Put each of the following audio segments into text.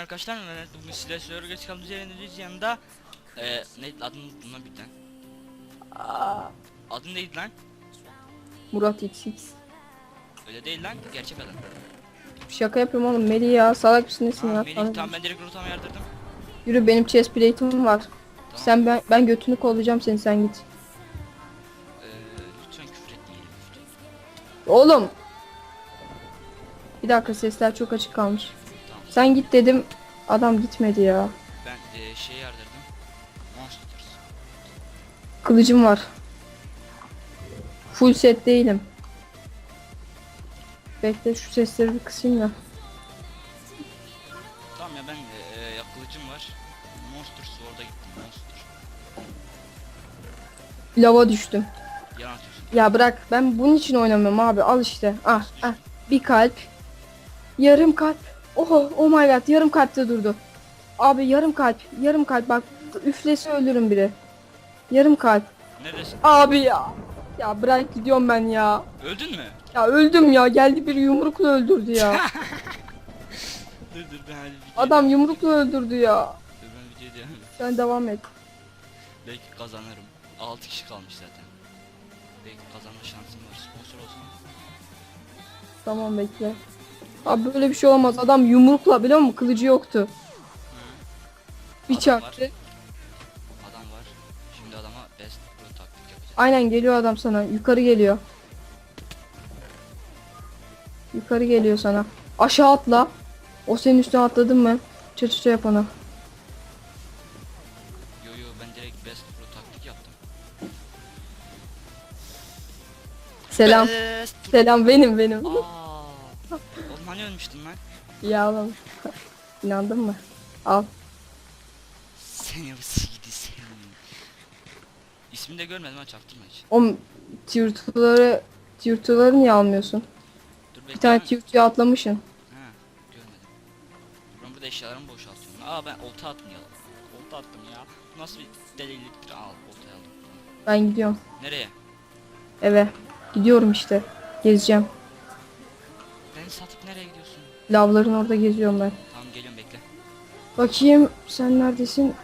arkadaşlar. Ben bugün size söylüyor geç kaldığımız yerin yanında eee ne adını unuttum lan birden. Adın neydi lan? Murat XX. Öyle değil lan. Gerçek adın. Şaka yapıyorum oğlum Melih ya salak mısın nesin Aa, ya? Melih Tanı- tamam ben direkt rotama yardırdım. Yürü benim chest plate'im var. Sen ben ben götünü kollayacağım seni sen git. Eee lütfen küfür etmeyelim. lütfen. Oğlum. Bir dakika sesler çok açık kalmış. Sen git dedim. Adam gitmedi ya. Ben eee şey yardırdım. Monsters. Kılıcım var. Full set değilim. Bekle şu sesleri bir kısayım da. Tamam ya ben eee ya kılıcım var. Monsters orada gittim. Monster. Lava düştüm. Yalan atıyorsun. Ya bırak ben bunun için oynamıyorum abi al işte. Ah, ah bir kalp. Yarım kalp. Oh oh my god yarım kalpte durdu. Abi yarım kalp yarım kalp bak üflesi ölürüm biri. Yarım kalp. Neredesin? Abi ya. Ya bırak gidiyorum ben ya. Öldün mü? Ya öldüm ya geldi bir yumrukla öldürdü ya. dur dur ben hadi video Adam yumrukla öldürdü ya. Dur ben videoya devam edeyim. Sen devam et. Belki kazanırım. 6 kişi kalmış zaten. Belki kazanma şansım var. Sponsor olsam. Tamam bekle. Abi böyle bir şey olmaz. Adam yumrukla biliyor musun? Kılıcı yoktu. Bir Adam çarptı. var. Adam var. Şimdi adama best pro taktik yapacağız. Aynen geliyor adam sana. Yukarı geliyor. Yukarı geliyor sana. Aşağı atla. O senin üstüne atladın mı? Çatışta yap ona. Yo yo ben direkt best pro taktik yaptım. Selam. Best Selam benim benim. Aa. Oğlum hani ölmüştün lan? ya oğlum. İnandın mı? Al. Seni bu sidi seni. İsmini de görmedim ha çaktırma hiç. O tiyurtuları tiyurtuları niye almıyorsun? Dur Bir tane tiyurtuyu atlamışsın. Ha görmedim. Ben burada eşyalarımı boşaltıyorum. Aa ben olta ya. Olta attım ya. Bu nasıl bir deliliktir? Al oltayı aldım. Ben gidiyorum Nereye? eve. Gidiyorum işte. Gezeceğim. Beni satıp nereye gidiyorsun? Lavların orada geziyorum ben. Tamam geliyorum bekle. Bakayım sen neredesin?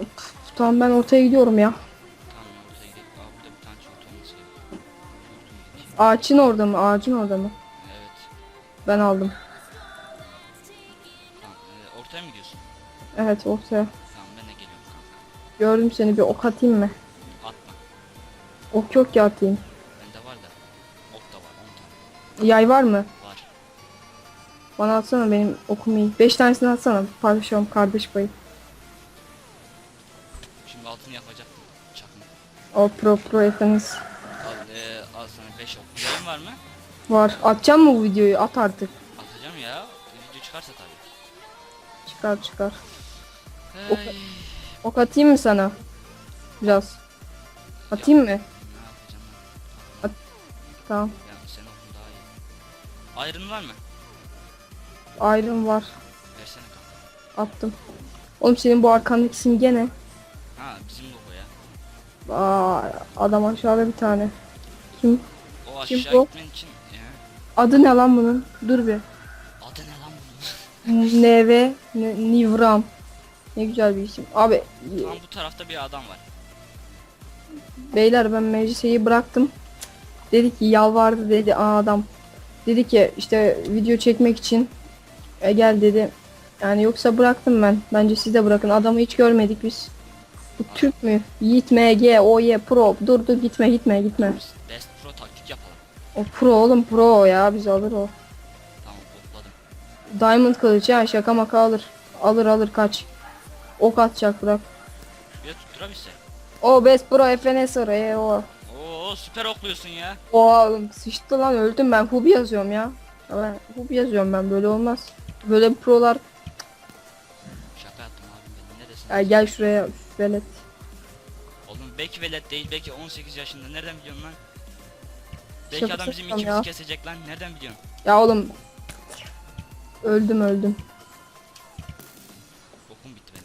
Of, Tamam ben ortaya gidiyorum ya. Tamam ya ortaya gidelim. Aa burada bir tane çift olması gerekiyor. Ağaçın orada mı? Ağacın orada mı? Evet. Ben aldım. Tamam. Ee, ortaya mı gidiyorsun? Evet ortaya. Tamam ben de geliyorum kanka. Gördüm seni bir ok atayım mı? Atma. Ok yok ki atayım. Bende var da. Ok da var 10 tane. Yay var mı? Bana atsana benim okum iyi. 5 tanesini atsana. Paylaşıyorum kardeş payı. Şimdi altını yapacaktım. Çakma. O pro pro efendiniz. Al, ee, al sana 5 ok. Yayın var mı? Var. Atacağım mı bu videoyu? At artık. Atacağım ya. Video çıkarsa tabii. Çıkar çıkar. Ok-. Ok atayım mı sana? Biraz. Atayım mı? Ne yapacağım ben? Tamam. Ya senin okun daha iyi. Iron var mı? Iron var. Versene kanka. Attım. Oğlum senin bu arkandaki simge ne? Ha bizim logo ya. Aa, adam aşağıda bir tane. Kim? O Kim aşağı bu? için ya. Adı ne lan bunun? Dur bir. Adı ne lan bunun? NV Nivram. Ne güzel bir isim. Abi Tam bu tarafta bir adam var. beyler ben mecliseyi bıraktım. Dedi ki yalvardı dedi adam. Dedi ki işte video çekmek için e, gel dedi. Yani yoksa bıraktım ben. Bence siz de bırakın. Adamı hiç görmedik biz. Bu Türk mü? Yiğit MG, OY, Pro. Dur dur gitme gitme gitme. Best pro taktik yapalım. O Pro oğlum Pro ya biz alır o. Tamam topladım. Diamond kılıç ya şaka maka alır. Alır alır kaç. Ok atacak bırak. Bir tutturabilse. O Best Pro FNS oraya o. Oo süper okluyorsun ya. O oğlum sıçtı lan öldüm ben hub yazıyorum ya. Ben hub yazıyorum ben böyle olmaz. Böyle prolar Şaka yaptım abim benim. Neredesin? ya gel şuraya velet. Oğlum belki velet değil belki 18 yaşında. Nereden biliyorsun lan? Belki Şaka adam bizim ikimizi ya. kesecek lan. Nereden biliyorsun? Ya oğlum öldüm öldüm. Okum bitti benim.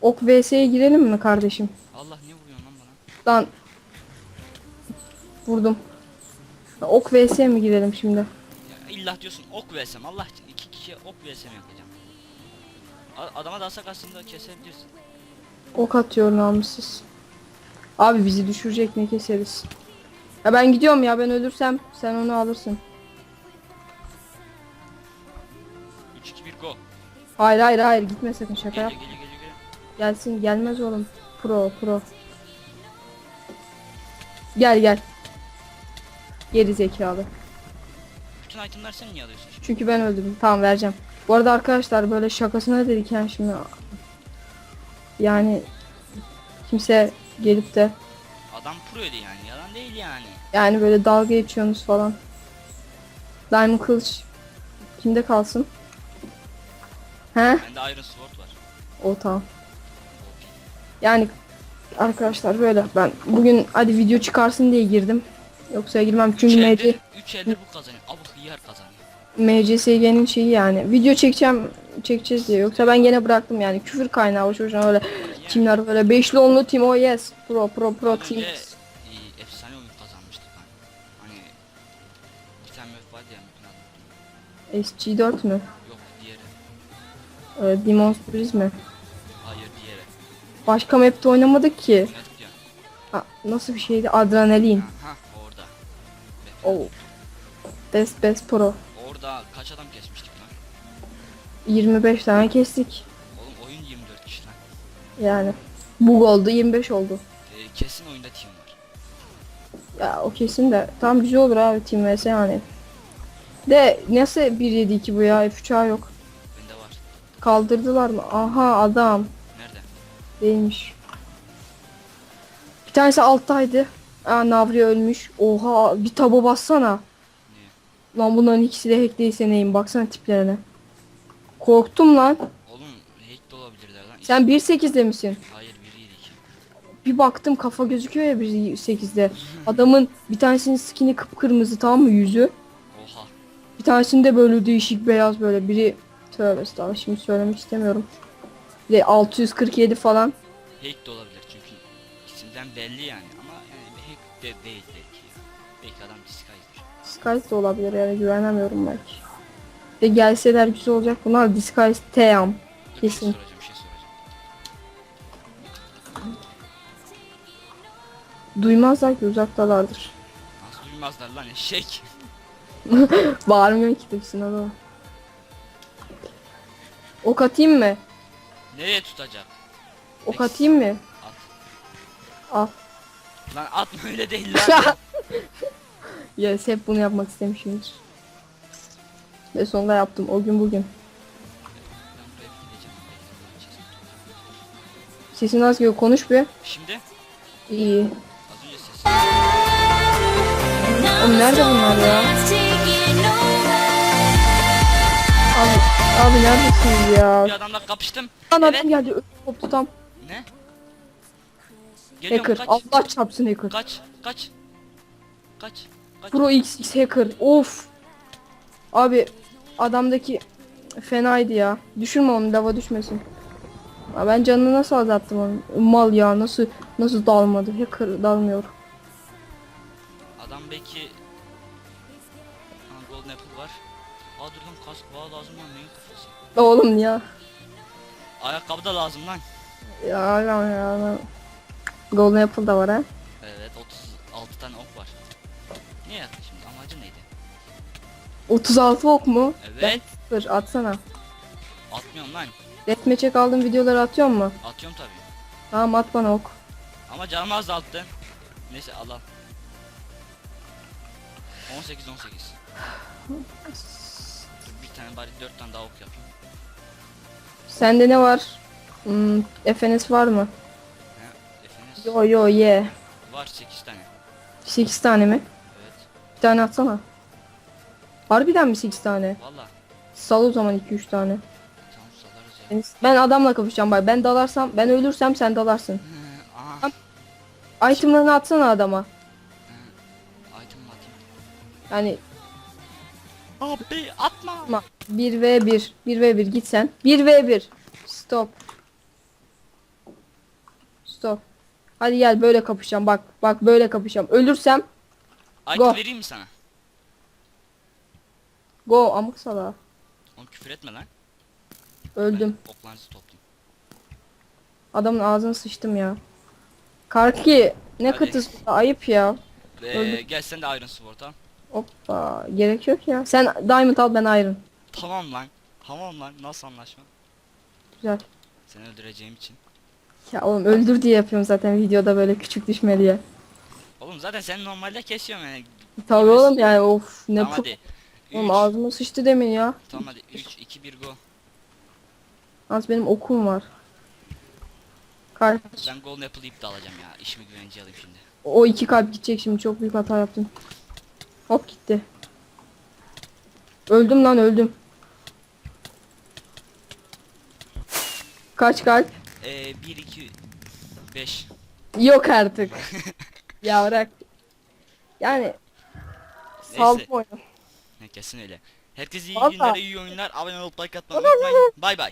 Ok vs'ye girelim mi kardeşim? Allah niye vuruyorsun lan bana? Lan vurdum. Ok vs'ye mi girelim şimdi? Ya illa diyorsun ok versem Allah için iki ok versem yapacağım. A- adama dalsak aslında kesebilirsin. Ok atıyor namussuz. Abi bizi düşürecek ne keseriz. Ya ben gidiyorum ya ben ölürsem sen onu alırsın. 3 2 1 go. Hayır hayır hayır gitme sakın şaka Geliyor yap. geliyor geliyor geliyor. Gelsin gelmez oğlum. Pro pro. Gel gel. Geri zekalı. Bütün itemler sen niye alıyorsun şimdi? Çünkü ben öldüm. Tamam vereceğim. Bu arada arkadaşlar böyle şakasına dedik yani şimdi. Yani kimse gelip de Adam proydu yani yalan değil yani. yani böyle dalga geçiyorsunuz falan. Diamond kılıç kimde kalsın? He? Bende Iron Sword var. O tamam. Yani arkadaşlar böyle ben bugün hadi video çıkarsın diye girdim. Yoksa girmem 3 çünkü eldir, 3 eldir bu kazanıyor. Abuk yer kazanıyor. MCSG'nin şeyi yani. Video çekeceğim çekeceğiz diye. Yoksa ben gene bıraktım yani. Küfür kaynağı boş boşuna öyle Yani Kimler böyle beşli onlu team oh yes. Pro pro pro az team. e, efsane oyun kazanmıştık hani. Hani bir tane map vardı ya map'in adı. SG4 mü? Yok diğeri. Ee, Demon's Breeze mi? Hayır diğeri. Başka map'te oynamadık ki. Oynadık ya. Ha, nasıl bir şeydi? Adrenalin. Ha orada. Oh. Best best pro. Orada kaç adam kesmiştik lan? 25 tane kestik. Oğlum oyun 24 kişi lan. Yani. Bug oldu 25 oldu. E, kesin oyunda team var. Ya o kesin de tam güzel olur abi Team vs yani. De nasıl 1.7.2 bu ya F3A yok. Bende var. Kaldırdılar mı? Aha adam Nerede? değilmiş. Bir tanesi alttaydı. Aa Navri ölmüş. Oha bir taba bassana. Lan bunların ikisi de hackliyse neyim baksana tiplerine. Korktum lan. Oğlum hack de olabilirler lan. Sen 1.8'de misin? Hayır biriydi iki. Bir baktım kafa gözüküyor ya 1.8'de. Adamın bir tanesinin skin'i kıpkırmızı tamam mı yüzü? Oha. Bir tanesinde böyle değişik beyaz böyle biri tövbe estağfurullah şimdi söylemek istemiyorum. Bir de 647 falan. Hack de olabilir çünkü isimden belli yani ama yani hack de değil belki. Belki adam. Disguise de olabilir yani güvenemiyorum belki. De gelseler güzel olacak. Bunlar Disguise Team. Şey Kesin. şey. Duymazlar ki uzaktalardır. Nasıl duymazlar lan eşek. Bağırmıyor ki tepsin adamı. Ok atayım mı? Nereye tutacak? Ok atayım mı? At. Al. Lan atma öyle değil lan. Yes hep bunu yapmak istemişimdir. Ve sonunda yaptım o gün bugün. Sesin az geliyor konuş bir. Şimdi İyi. az önce ses. Oğlum nerede bunlar ya? Abi, abi neredesiniz ya? Bir adamla kapıştım. Lan Evet. adam geldi ödüm koptu tam. Ne? Geliyorum Hacker. kaç. Allah çarpsın hacker. Kaç. Kaç. Kaç. Kaç. Pro XX hacker. Of. Abi adamdaki fenaydı ya. Düşürme onu lava düşmesin. Ya ben canını nasıl azalttım onu? Mal ya nasıl nasıl dalmadı? Hacker dalmıyor. Adam belki Aa, Golden Apple var. Aa dur lan kask bağ lazım lan neyin kafası. Oğlum ya. Ayakkabı da lazım lan. Ya ya ya. Golden Apple da var ha. Evet 36 tane ok amacı neydi? 36 ok mu? Evet. Dur atsana. Atmıyorum lan. Deathmatch'e kaldığım videoları atıyor mu? Atıyorum tabii. Tamam at bana ok. Ama canımı azalttı. Neyse al al. 18 18. Dur bir tane bari 4 tane daha ok yapayım. Sende ne var? Hmm, FNS var mı? He, Efeniz Yo yo ye. var 8 tane. 8 tane mi? Bir tane atsana. Harbiden mi 8 tane? Valla. Sal o zaman 2-3 tane. Tamam salarız ya. Ben adamla kapışacağım bak. Ben dalarsam, ben ölürsem sen dalarsın. Hı, Aha. Itemlarını atsana adama. Hı, Item mı atayım? Yani Abi atma. atma. 1v1. 1v1 git sen. 1v1. Stop. Stop. Hadi gel böyle kapışacağım bak. Bak böyle kapışacağım. Ölürsem Item Go. vereyim mi sana? go amık sala. Oğlum küfür etme lan. Öldüm. Ben oklarınızı toplayayım. Adamın ağzını sıçtım ya. Karki ne Hadi. kıtısı ayıp ya. Ee, Öldüm. gel sen de Iron Sword al. Hoppa gerek yok ya. Sen diamond al ben iron. Tamam lan. Tamam lan. Nasıl anlaşma? Güzel. Seni öldüreceğim için. Ya oğlum öldür diye yapıyorum zaten videoda böyle küçük düşme diye. Oğlum zaten sen normalde kesiyorum yani. Tabii oğlum yani of ne tamam hadi. Oğlum Üç. ağzıma sıçtı demin ya. Tamam hadi 3 2 1 go. Az benim okum var. Kaç. Ben golden apple ip de alacağım ya. İşimi güvenceye alayım şimdi. O iki kalp gidecek şimdi çok büyük hata yaptım. Hop gitti. Öldüm lan öldüm. Kaç kalp? Ee 1 2 5. Yok artık. ya bırak. Yani oyunu. Ne kesin öyle. Herkese iyi Vallahi. günler, iyi oyunlar. Abone olup like atmayı unutmayın. Bay bay.